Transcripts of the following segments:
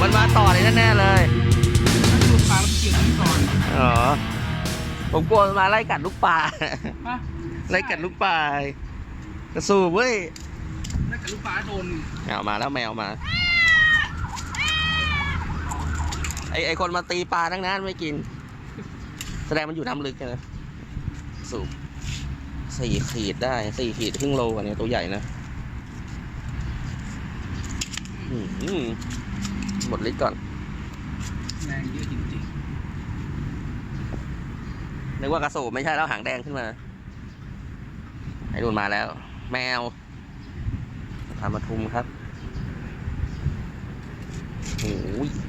มันมาต่อเลยแน่ๆเลยลูกค้ามันเกี่ยวนี้ก่อนอ๋อผมกลัวมันมาไล่กัดลูกปลาฮะไล่กัดลูกปลากระสูบเว้ยถ้าเกิดลูกค้าโดนเอามาแล้วแมวมาไอไอคนมาตีปลาทั้งนั้นไม่กิน แสดงมันอยู่น้ำลึกนะสูบสี่ขีดได้สี่ขีดครึ่งโลอันนี้ตัวใหญ่นะ อื้อ หือหมดฤทธิ์ก่อน แรงเยอะจริงนึกว่ากระสูบไม่ใช่แล้วหางแดงขึ้นมา ไอ้นุ่นมาแล้ว แมวพามาทุมครับโอ้ยๆ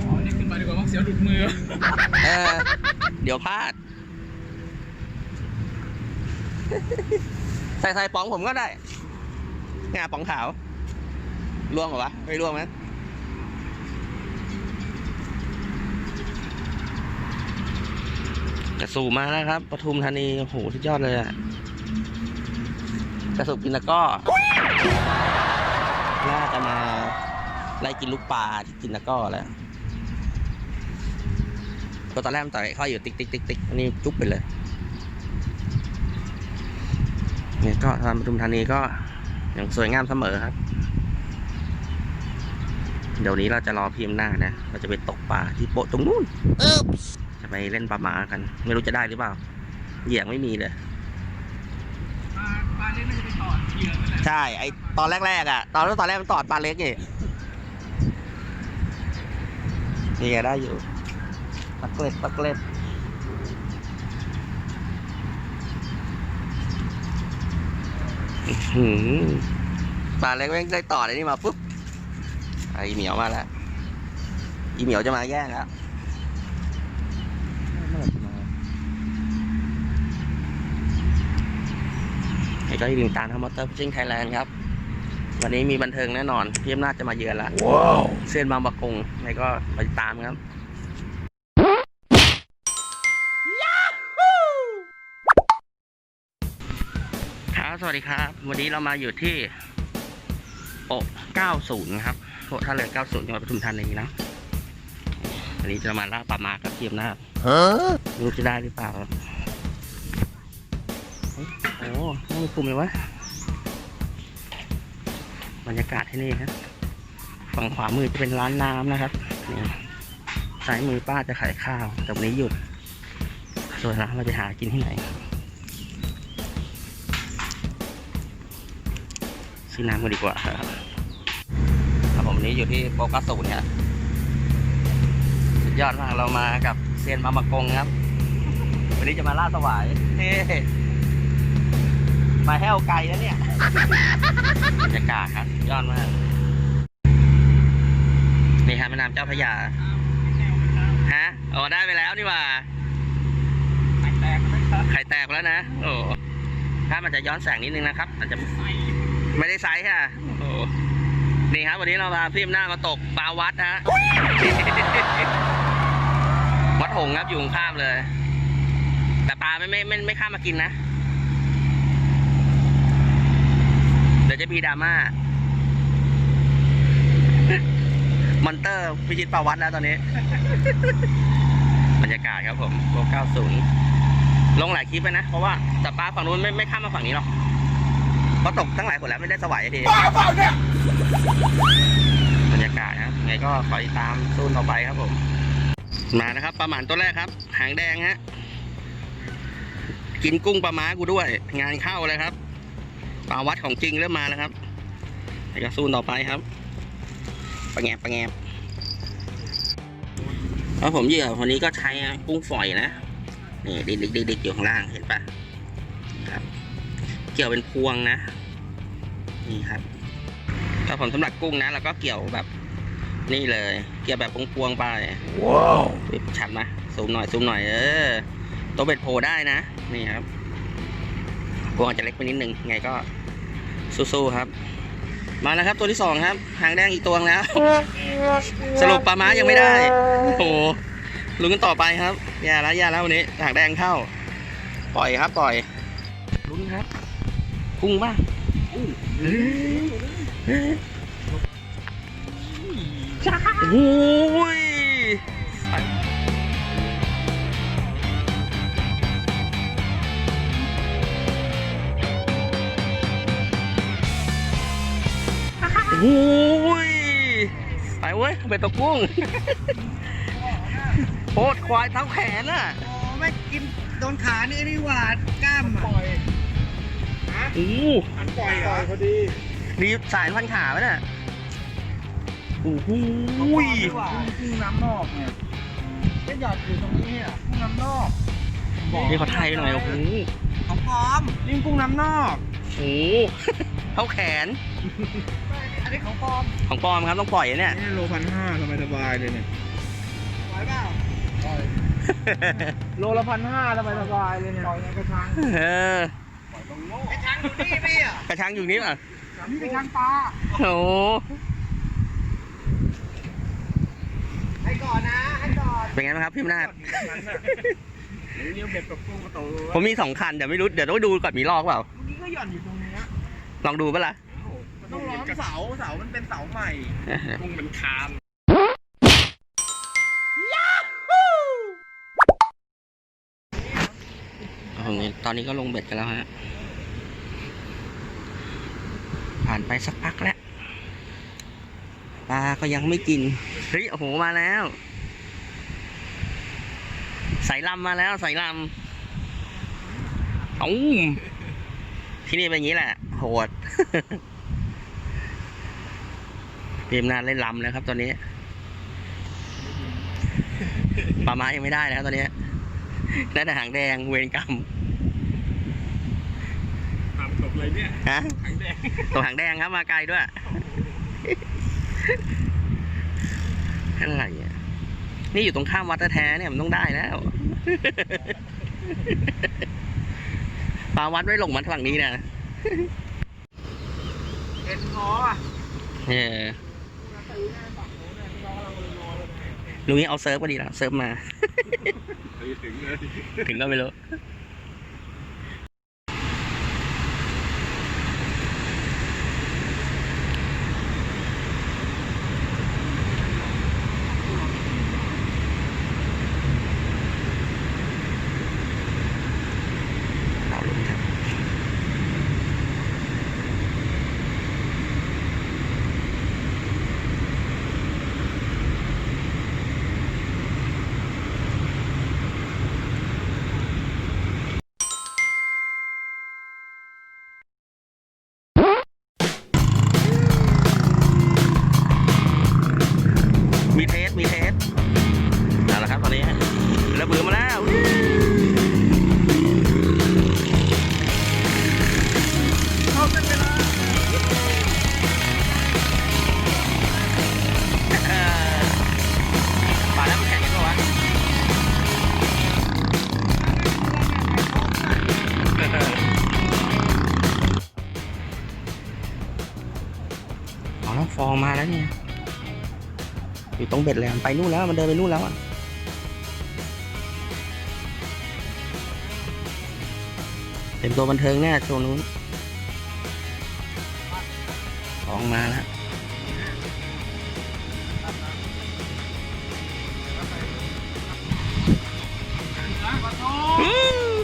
อ๋อนี่ขึ้นมาดีกว่ามั้งเสียวดุดมือ เออเดี๋ยวพลาด ใส่ใส่ป๋องผมก็ได้งาป๋องขาวล่วงเหรอวะ ไม่ล่วงไหมกระสูมาแล้วครับปทุมธานี โอ้โหสุดยอดเลยอะกระสูบกินตะกร้อน่าจะมา ไล่กินลูกปลาที่กินตะก้อแล้วก็ตอนแรกมันต่อยเข้าอยู่ติ๊กติ๊กติ๊กติ๊กอันนี้จุ๊บไปเลย เนี่ยก็ทางปทุมธานีก็ยังสวยงามเสมอครับ เดี๋ยวนี้เราจะรอพิมพ์หน้านะ เราจะไปตกปลาที่โปะตรงนู้นจะไปเล่นปลาหมากัน ไม่รู้จะได้หรือเปล่า เหยี่ยงไม่มีเลยปลาปลาเล็กน่าจะไปตอดเหยื่อมันแหละใช่ ไอตอนแรกๆอะ ตอนตอนแรกมันตอดปลาเล็กนี่นี่ไงได้อยู่ตะเกล็ดตะเกล็ดอื้อหือ ปลาเล็กแม่งได้ต่อไอ้นี่มาปุ๊บไอเหมียวมาแล้วอีเหมียวจะมาแย่งแล้วเมื่อไหร่จะมาไอ้ก็อีกหนึ่งตามทำมอเตอร์ฟิชชิ่งไทยแลนด์ครับ วันนี้มีบันเทิงแน่นอนพี่อำนาจจะมาเยือนละว้าวเส้นบางประกงไงก็ไปตามครับ สวัสดีครับ วันนี้เรามาอยู่ที่โอะ90 ครับโอะท่าเรือ 90จังหวัดปทุมธานีนะ วันนี้จะมาล่าปลามากับทีมหน้าจไม่รู้จะได้หรือเปล่าครับเฮ้ยโอ้ไม่มีคุมเลยวะ บรรยากาศที่นี่ครับ ฝั่งขวามือจะเป็นร้านน้ำนะครับ นี่ซ้ายมือป้าจะขายข้าว แต่วันนี้หยุด ส่วนร้านเราจะหากินที่ไหน ซื้อน้ำกันดีกว่าครับครับผมวันนี้อยู่ที่โปกัสสูเนี่ยสุดยอดมากเรามากับเซียนมามากงครับ วันนี้จะมาล่าสวายเฮ้มาแห้วไกลแล้วเนี่ยบรรยากาศครับสุดยอดมากนี่ครับแม่น้ำเจ้าพระยาฮะโอ้ได้ไปแล้วนี่หว่าแตกๆนะครับไข่แตกแล้วนะโอ้ถ้ามันจะย้อนแสงนิดนึงนะครับอาจจะใส่ ไม่ได้ไซส์ค่ะโอ้นี่ครับวันนี้เราพาพี่อำนาจมาตกปลาวัดฮะวัดหงส์ครับอยู่ข้างๆเลย แต่ปลาไม่ไม่ไม่ไม่ข้ามมากินนะ เดี๋ยวจะมีดราม่า มอนเตอร์พิชิตปลาวัดแล้วตอนนี้ บรรยากาศครับผมโล90 ลงหลายคลิปไปนะ เพราะว่าแต่ปลาฝั่งนู้นไม่ไม่ข้ามมาฝั่งนี้หรอก เพราะตกตั้งหลายคนแล้วไม่ได้สวายทีบ้าเปล่าเนี่ยบรรยากาศนะไงก็คอยตามซูนต่อไปครับผม มานะครับปลาหมานตัวแรกครับ หางแดงฮะกินกุ้งปลาม้ากูด้วย งานเข้าเลยครับปลาวัดของจริงเริ่มมาแล้วครับไอ้ก็ซูนต่อไปครับปลาแงบปลาแงบแล้วผมเหยื่อวันนี้ก็ใช้กุ้งฝอยนะนี่ดิกดิกดิกดิกอยู่ข้างล่างเห็นปะครับ เกี่ยวเป็นพวงนะ นี่ครับถ้าผมสำหรับกุ้งนะเราก็เกี่ยวแบบนี่เลย เกี่ยวแบบพวงๆไปว้าวชัดนะซูมหน่อยซูมหน่อยเออตัวเบ็ดโผล่ได้นะ นี่ครับพวงอาจจะเล็กไปนิดนึงไงก็สู้ๆครับ มาแล้วครับตัวที่สองครับหางแดงอีกตัวแล้ว สรุปปลาม้ายังไม่ได้โอ้โหลุ้นกันต่อไปครับอย่าแล้วอย่าแล้ววันนี้หางแดงเข้า ปล่อยครับปล่อยลุ้นครับ พุ่งป่ะโอ้ยโอ้ยไปเว้ยเป็นตะกุ้งโคตรควายเท้าแขนอะ อ๋อไม่กินโดนขานี่นี่หวาดกล้ามปล่อยโอ้อันปล่อยเหรอพอดีรีบสายพันขาไว้น่ะโอ้โหกุ้งน้ำนอกเนี่ยก็หยอดอยู่ตรงนี้อะกุ้งน้ำนอกนี่เขาไทยหน่อยโอ้โหของปลอมนี่กุ้งน้ำนอกโอ้โหเท้าแขน อันนี้ของปลอม ของปลอมครับต้องปล่อยเนี่ยนี่โลพันห้าสบายสบายๆเลยเนี่ยปล่อยเปล่าปล่อยโลละพันห้าสบายสบายเลยเนี่ยปล่อยในกระชังเออ กระชังอยู่นี่พี่อะกระชังอยู่นี่ป่ะนี่กระชังปลาโอ้โหให้ก่อนนะให้ก่อนเป็นไงบ้างครับพี่อำนาจเลี้ยวเบ็ดกับกุ้งกระโตผมมีสองคันเดี๋ยวไม่รู้เดี๋ยวต้องดูก่อนมีลอกเปล่าเมื่อกี้ก็หย่อนอยู่ตรงเนี้ยลองดูปะล่ะมันต้องล้อมเสาเสามันเป็นเสาใหม่กุ้งเป็นคานตอนนี้ตอนนี้ก็ลงเบ็ดกันแล้วฮะ ผ่านไปสักพักแล้วปลาก็ยังไม่กินเฮ้ยโอ้โหมาแล้วสายลำมาแล้วสายลำตุ้มที่นี่เป็นอย่างนี้แหละ โหดทีมงานเล่นลำแล้วครับตอนนี้ปลาไม้ยังไม่ได้แล้วตอนนี้ได้แต่หางแดงเวรกรรม เลยเนี่ยฮะหางแดงตัวหางแดงครับมาไกลด้วยอะไรอะนี่อยู่ตรงข้ามวัดแท้ๆเนี่ยมันต้องได้แล้วปลาวัดไว้ลงมาฝั่งนี้นะเอ็นคออะเออลุงนี้เอาเซิร์ฟก็ดีแล้วเซิร์ฟมา ถึงเลยถึงก็ไม่รู้ ไปนู่นแล้วมันเดินไปนู่นแล้วอะเป็นตัวบันเทิงแน่ตัวนู้นของมาแล้วอื้อ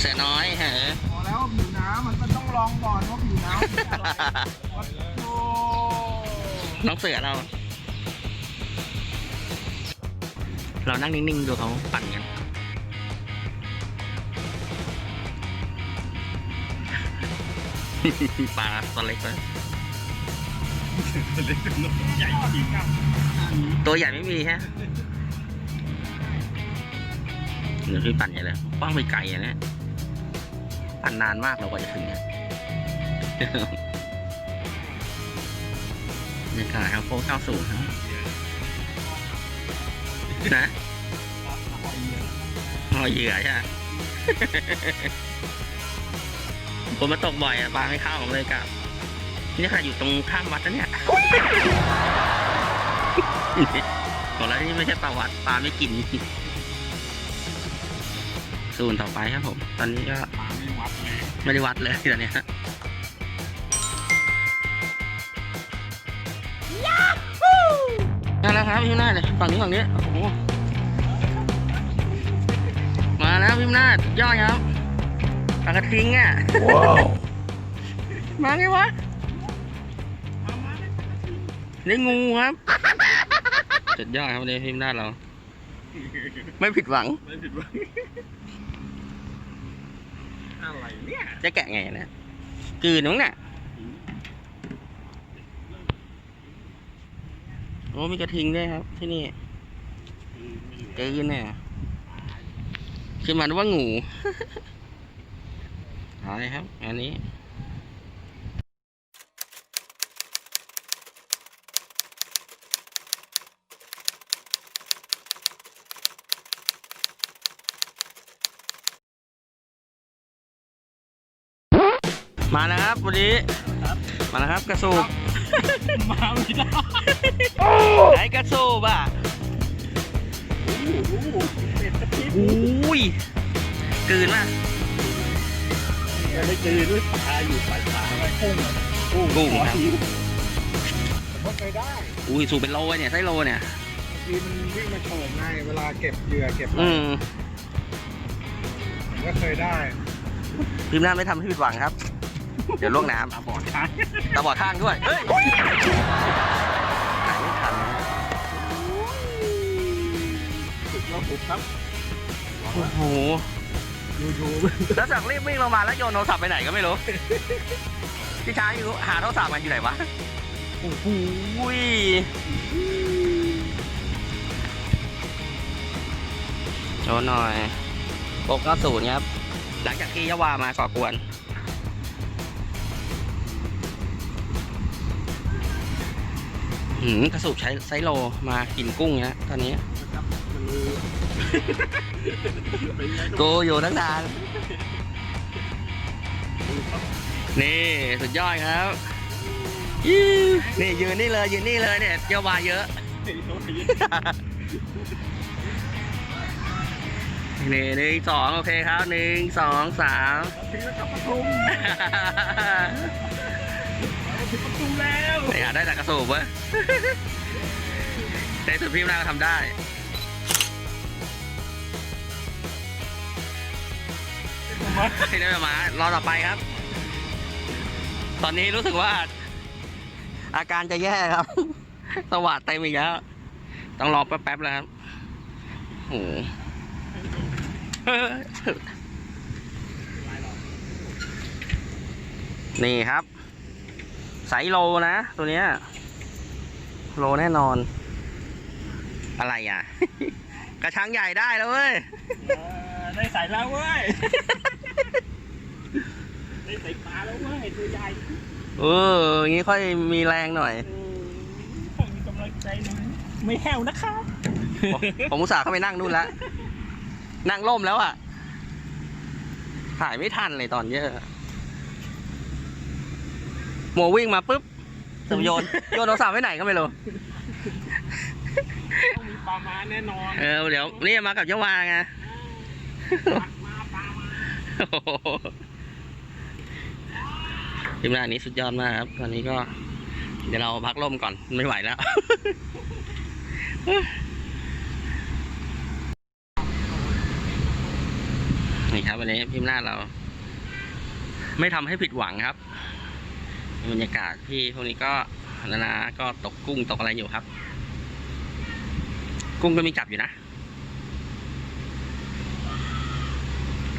เสียน้อยฮะพอแล้วผิวน้ำมันก็ต้องลองก่อนว่าผิวน้ำเป็นอะไรโอ้น้องเสือเรา เรานั่งนิ่งๆ ดูเขาปั่นกัน ปลาตัวเล็กเลยเล็กเป็นนกใหญ่จริงตัวใหญ่ไม่มีฮะเดี๋ยวพี่ปั่นใหญ่เลยป้องไปไกลอะเนี่ยปั่นนานมากเรากว่าจะถึงเนี่ยบรรยากาศครับโค้งเข้าสู่ครับ นะหอยเหยื่อใช่ไหมคนมาตกบ่อยอะปลาไม่เข้าผมเลยกลับนี่ค่ะอยู่ตรงข้ามวัดนะเนี่ยบอกแล้วนี่ไม่ใช่ปลาวัดปลาไม่กินส่วนต่อไปครับผม ตอนนี้ก็ปลาไม่วัดเลยไม่ได้วัดเลยตอนเนี้ยม แล้วครับพี่หน้าเลยฝั่งนี้ฝั่งนี้โอ้โหมาแล้วพี่หน้าสุดยอดครับปลากระทิงอะมาไงวะนี่งูครับสุดยอดครับวันนี้พี่หน้าเรา ไม่ผิดหวังไม่ผิดหวังอะไรเนี่ยจะแกะไงนะกลืนมั้งน่ะ อ้มีกระทิงด้วยครับ ที่นี่กลืนเนี่ยขึ้นมานึกว่างูอะไรครับ อันนี้มาแล้วครับวันนี้มาแล้วครับกระสูบ มาไม่ได้ไหนกระสูบอะโอ้โหเป็ดกระทิงอุ้ยกลืนป่ะยังไม่เจอด้วยปลาอยู่สายปลาอะไรกุ้งอะกุ้งกุ้งครับผมก็เคยได้อุ้ยสูบเป็นโลเนี่ยไส้โลเนี่ยบางทีมันวิ่งมาโฉมไงเวลาเก็บเหยื่อเก็บอะไรอืมผมก็เคยได้พิมพ์หน้าไม่ทำให้ผิดหวังครับ เดี๋ยวล่วงน้ปลาบอดท้ายำ ตาบอดข้างด้วย เฮ้ยหายไม่ทันนะสุดยอดครับโอ้โหยูทูบแล้วจากรีบวิ่งลงมาแล้วโยนโทรศัพท์ไปไหนก็ไม่รู้ พี่ช้างอยู่หาโทรศัพท์มันอยู่ไหนวะ โอ้โหยโชว์หน่อยโปกเก้าศูนย์ครับ หลังจากที่ยะวามาก่อกวน หืมกระสูบใช้ไซโลมากินกุ้งนะตอนนี้กูอยู่ตั้งนานนี่สุดยอดครับยี่นี่ยืนนี่เลยยืนนี่เลยเนี่ยเยาวาเยอะนี่หนึ่งสองโอเคครับหนึ่งสองสาม ถุงแล้วไปหาได้แต่กระสูบเว้ยในสุดพี่หน้าก็ทำได้มาที่ได้มารอต่อไปครับ ตอนนี้รู้สึกว่า อาการจะแย่ครับ สวัสดเต็มอีกแล้ว ต้องรอแป๊บๆแล้วครับโอ้นี่ครับ ไซส์โลนะ ตัวเนี้ย โลแน่นอน อะไรอะ กระชังใหญ่ได้แล้วเว้ยเออได้ใส่แล้วเว้ย ได้ใส่ปลาแล้วเว้ยตัวใหญ่เอออย่างนี้ค่อยมีแรงหน่อยเออค่อยมีกำลังใจหนะไม่แห้วนะครับผมผมอุตส่าห์เข้าไปนั่งนู่นแล้วนั่งร่มแล้วอะถ่ายไม่ทันเลยตอนเยอะโมวิ่งมาปุ๊บสมโยนโยนโทรศัพท์ไว้ไหนก็ไม่รู้ต้องมีปลามาแน่นอนเออเดี๋ยวนี่มากับเจ้าวาไงปลามาปลามาโอ้โหทีมงานนี้สุดยอดมากครับตอนนี้ก็ เดี๋ยวเราพักร่มก่อนไม่ไหวแล้วนี่ครับวันนี้พิมพ์หน้าเรา ไม่ทำให้ผิดหวังครับ บรรยากาศพี่พวกนี้ก็นานาก็ตกกุ้งตกอะไรอยู่ครับ กุ้งก็มีจับอยู่นะ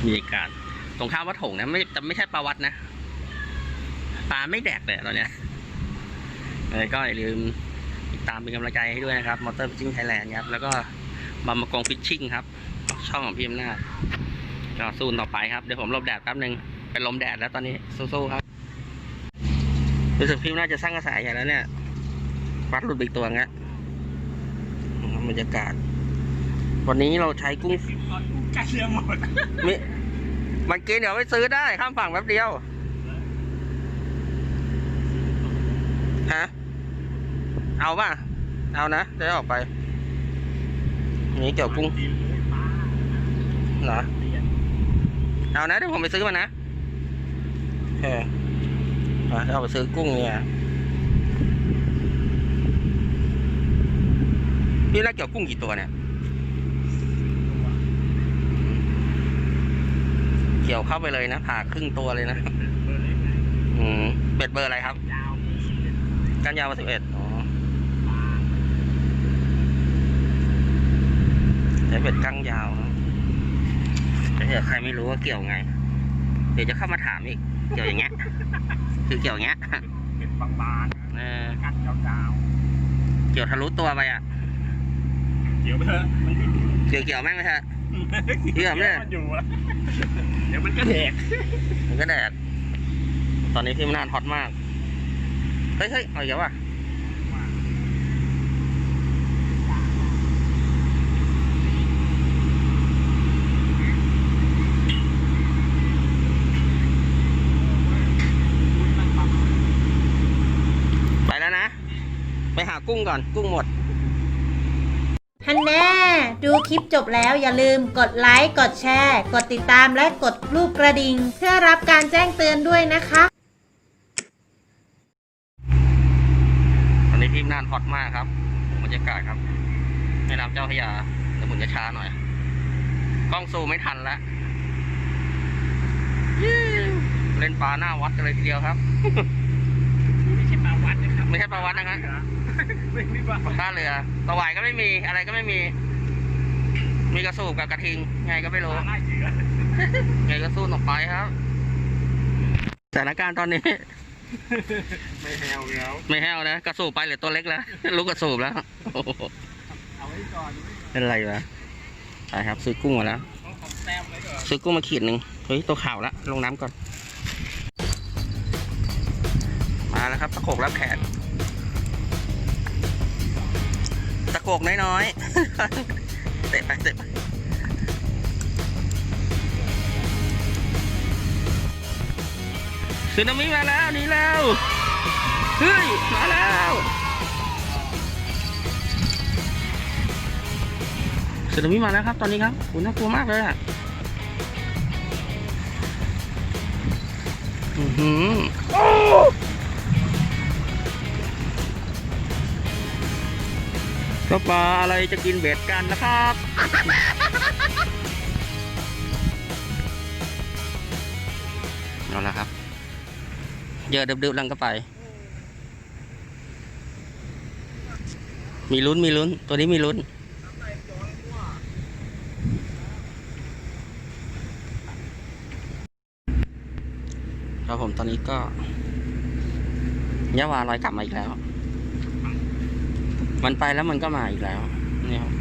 บรรยากาศตรงข้ามวัดถงนะไม่แต่ไม่ใช่ปลาวัดนะปลาไม่แดกเลยตอนเนี้ยเลยก็อย่าลืมติดตามเป็นกำลังใจให้ด้วยนะครับมอเตอร์ฟิชชิ่งไทยแลนด์ครับ แล้วก็บามากงฟิชชิ่งครับ ช่องของพี่อำนาจก็สู้ต่อไปครับ เดี๋ยวผมลบแดดแป๊บหนึ่งเป็นลมแดดแล้วตอนนี้สู้ๆครับ รู้สึกพี่อำนาจะสร้างกระแสใหญ่แล้วเนี่ยวัดหลุดอีกตัวงั้นบรรยากาศ วันนี้เราใช้กุ้งสินใกล้เรือหมดมิมันกินเดี๋ยวไปซื้อได้ข้ามฝั่งแป๊บเดียวตเอาป่ะ เอานะจะออกไปนนี้เกี่ยวกุ้งนเลยปลาเหรอ เอานะเดี๋ยวผมไปซื้อมานะโอเคอะ เดี๋ยวเอาไปซื้อกุ้งเนี่ยพี่แรกเกี่ยวกุ้งกี่ตัวเนี่ย เกี่ยวเข้าไปเลยนะผ่าครึ่งตัวเลยนะเบอร์เล็กไงอืมเป็ดเบอร์อะไรครับยาวมีสิบเอ็ดกันยาวมาสิบเอ็ดอ๋อปลาใช้เป็ดกั้งยาวนะแต่ถ้าใครไม่รู้ว่าเกี่ยวไง เดี๋ยวจะเข้ามาถามอีก เกี่ยวอย่างเงี้ย คือเกี่ยวอย่างเงี้ยเป็นบางๆนะเออกัดยาวเกี่ยวทะลุตัวไปอะ ๆเดี๋ยวไปเถอะมันดิ้นเกี่ยวเกี่ยวแม่งเลยฮะเกี่ยวไหมมันอยู่อะเดี๋ยวมันก็แดกมันก็แดด ตอนนี้พี่มนานฮอตมาก เฮ้ยเฮ้ยเอาอีกแล้วว่ะ ไปแล้วนะ ไป หากุ้งก่อนกุ้งหมด ฮันแน่ดูคลิปจบแล้วอย่าลืมกดไลค์ กดแชร์ กดติดตามและกดรูปกระดิ่ง เพื่อรับการแจ้งเตือนด้วยนะคะ ตอนนี้พี่มนานฮอตมากครับบรรยากาศครับแม่น้ำเจ้าพระยาเดี๋ยวผมจะช้าหน่อย กล้องซูมไม่ทันแล้วยี่เล่นปลาหน้าวัดกันเลยทีเดียวครับ ไม่ใช่ปลาวัดนะครับ ไม่ใช่ปลาวัดนะครับ ไม่ไม่ปลาวัดท่าเรือตะวายก็ไม่มีอะไรก็ไม่มี มีกระสูบกับกระทิง ไงก็ไม่ปรู้ลาหน้าเสือไงก็สู้ต่อไปครับสถานการณ์ตอนนี้ ไม่แฮวแล้ว ไม่แห้วนะกระสูบไปเหลือตัวเล็กแล้ว ลูกกระสูบแล้วโอ้โหเอาไว้ก่อนเป็นไรวะไปครับ ซื้อกุ้งมาแล้ว ต้องของแต้มไว้ก่อนซื้อกุ้งมาขีดหนึ่งเฮ้ยตัวขาวแล้วลงน้ำก่อน มาแล้วครับตะโขกรับแขก โขกน้อยๆ เตะไปเตะไปสึนามิมาแล้วหนี่แล้วเฮ้ยมาแล้วสึนามิมาแล้วครับ ตอนนี้ครับโอ้น่ากลัวมากเลยอะอือหือ ก็ปลาอะไรจะกินเบ็ดกันนะครับ เอาละครับ เยอะดึบๆลังก็ไป มีลุ้นมีลุ้น ตัวนี้มีลุ้น ครับผมตอนนี้ก็ยะวาลอยกลับมาอีกแล้ว มันไปแล้วมันก็มาอีกแล้วนี่ครับ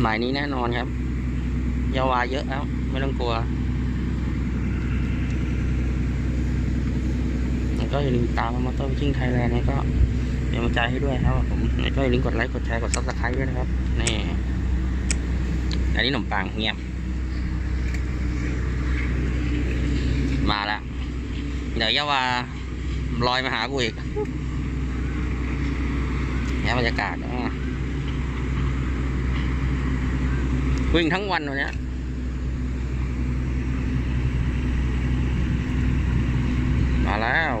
หมายนี้แน่นอนครับยาวาเยอะแล้วไม่ต้องกลัวแล้วก็อย่าลืมตามมอเตอร์วิ่งไทยแลนด์นี่ก็เป็นกำลังใจให้ด้วยครับผมแล้วก็อย่าลืมกดไลค์กดแชร์กดซับสไครต์ด้วยนะครับนี่อันนี้ขนมปังเงียบ มาแล้วเดี๋ยวยาวาลอยมาหากูอีก นี่ยบรรยากาศอะวิ่งทั้งวันวันนี้มาแล้ว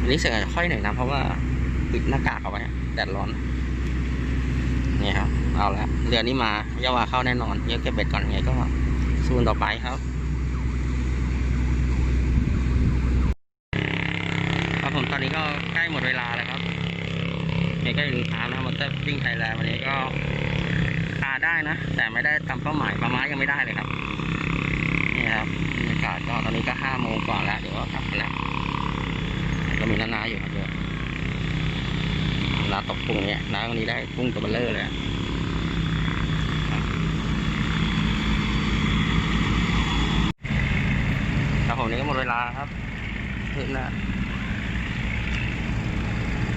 อันนี้เสียงอาจจะค่อยหน่อยนะเพราะว่าปิดหน้ากากเอาไว้แดดร้อน นี่ครับ เอาและเรือนี้มาย่าว่าเข้าแน่นอนเยอะเก็บเบ็ดก่อนไงก็สู้ต่อไปครับผมตอนนี้ก็ใกล้หมดเวลาแล้วครับ เมย์ก็ยังตามนะมอเตอร์วิ่งไทยแลนด์วันนี้ก็คาได้นะ แต่ไม่ได้ตามเป้าหมายปลาไม้ยังไม่ได้เลยครับ นี่ครับบรรยากาศก็ตอนนี้ก็ห้าโมงกว่าแล้ว เดี๋ยวก็กลับแล้วก็มีน้าๆอยู่ครับเดี๋ยวนาตกกุ้งเนี่ยน้าคนนี้ได้กุ้งตัวเบลเลอร์เลยครับผมนี่ก็หมดเวลาครับถึงแล้ว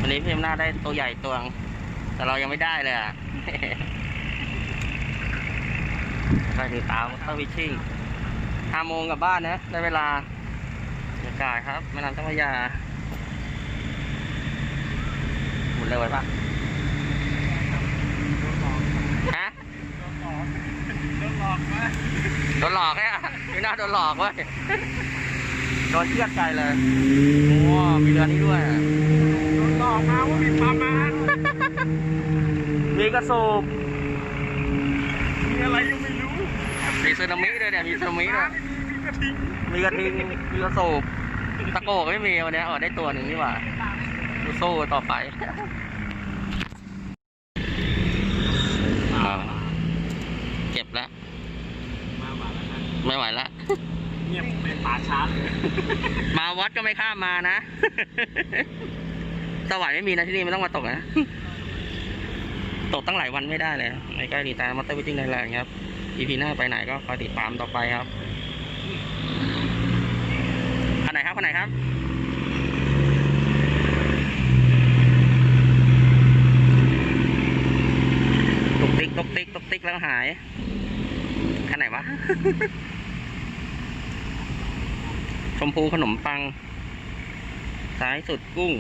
วันนี้พี่อำนาจได้ตัวใหญ่ตัวงแต่เรายังไม่ได้เลยอะก็คือตามเข้าวิชิ่งห้าโมงกลับบ้านนะ ได้เวลาบรรยากาศครับแม่น้ำเจ้าพระยามันเลยปะฮะโดนหลอกมาโดนหลอกเนี่ยพี่น่าโดนหลอกเว้ย โดนเชือดใจเลย โอ้มีเรือนี้ด้วยโดนหลอกมาว่ามีปลามาณมีกระสูบมีอะไรยังไม่รู้ มีสึนามิด้วยเนี่ย มีสึนามิด้วยมีกระทิง มีกระทิงมีกระสูบตะโกก็ไม่มีวันนี้อ๋อได้ตัวหนึ่งนี่หว่าดูโซ่ต่อไปอ่าเก็บแล้ว มาหวานแล้วนะ ไม่ไหวละ เงียบเป็นป่าช้าเลย มาวัดก็ไม่ข้ามมานะ สวรรค์ไม่มีนะที่นี่ไม่ต้องมาตกนะ ตกตั้งหลายวันไม่ได้เลยในใกล้ดีตามมาเตอร์วิจิ้งไทยแลนด์ครับอีพีหน้าไปไหนก็คอยติดตามต่อไปครับคันไหนครับคันไหนครับตุกติ๊กตุกติ๊กตุกติ๊กแล้วหายคันไหนวะ มพูขนมปัง ซ้ายสุดกุ้ง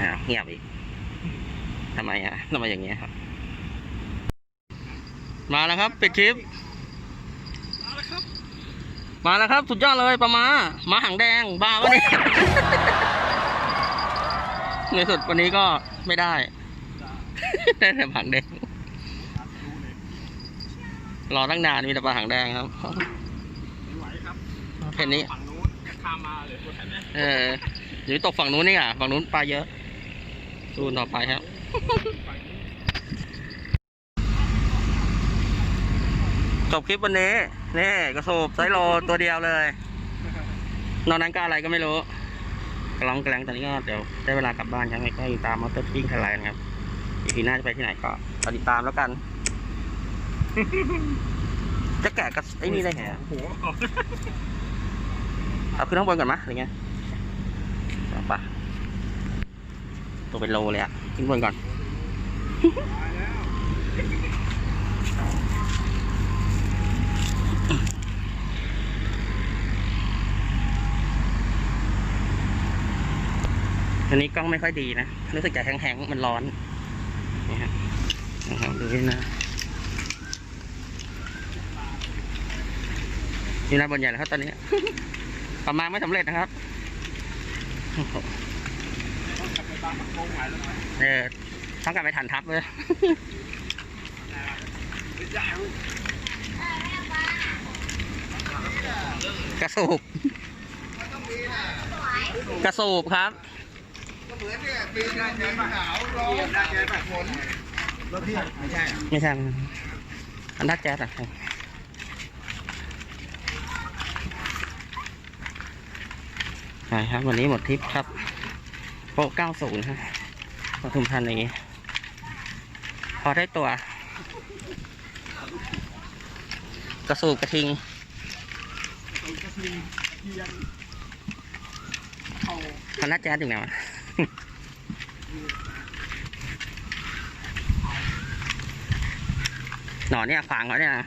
อ้าวเงียบอีกทำไมอะทำไมอย่างเงี้ยครับ มาแล้วครับปิดคลิป มาแล้วครับสุดยอดเลยปลามามาหางแดงบ้าวะเนี่ยในสุดวันนี้ก็ไม่ได้ได้แต่หางแดง รอตั้งนานมีแต่ปลาหางแดงครับไม่ไหวครับแค่นี้ฝั่งนู้นจะข้ามมาเลยตัวแทนไหมเออหรือตกฝั่งนู้นนี่อะฝั่งนู้นปลาเยอะดูต่อไปครับจบคลิปวันนี้นี่กระสูบไซโลตัวเดียวเลย นอกนั้นก็อะไรก็ไม่รู้กระลองกระแลงตอนนี้ก็เดี๋ยวได้เวลากลับบ้านครับไม่ก็ติดตามมอเตอร์ฟิ้งไทยแลนด์ครับอีพีหน้าจะไปที่ไหนก็รอติดตามแล้วกัน จะแกะกับไอ้นี่ได้ไงอะโอ้โหเอาขึ้นข้างบนก่อนมะหรือไงเอาไปะตัวเป็นโลเลยอะขึ้นบนก่อนอันนี้กล้องไม่ค่อยดีนะ รู้สึกจะแห้งๆมันร้อน นี่ฮะนะครับดูนี่นะ นี่นะบนใหญ่แล้วครับตอนนี้ ประมาณไม่สำเร็จนะครับโอ้โหกลับไปบางประกงไหวแล้วไหมเออต้องกลับไปฐานทัพเลยกระสูบกระสูบครับเหมือนเนี่ยปีนได้ใจหนาวร้อนได้ใจแบบฝนรถพี่ไม่ใช่ ไม่ใช่อันดักแจ๊สอะ ครับใช่ครับ วันนี้หมดทริปครับโปร90ฮะปทุมธานีพอได้ตัว กระสูบกระทิงเทียนเอาคณะแจ๊สอยู่ไหนวะหนอนเนี่ยขวางเขาเนี่ยนะ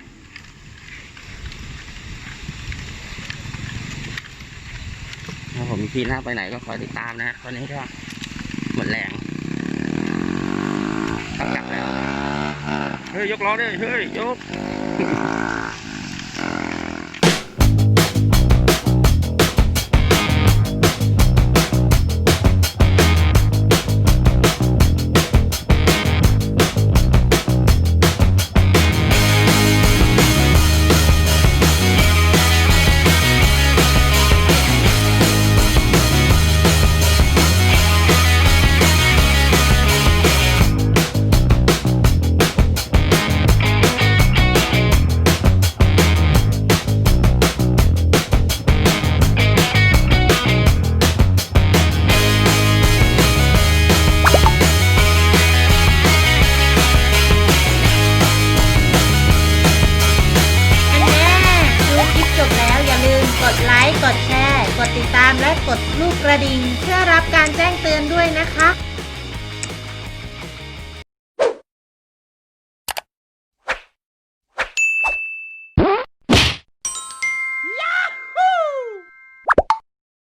ถ้า ผมพี่หน้าไปไหนก็คอยติดตามนะตอนนี้ก็หมดแรงต้องกลับแล้ว เฮ้ย ยกล้อด้วยเฮ้ย ยก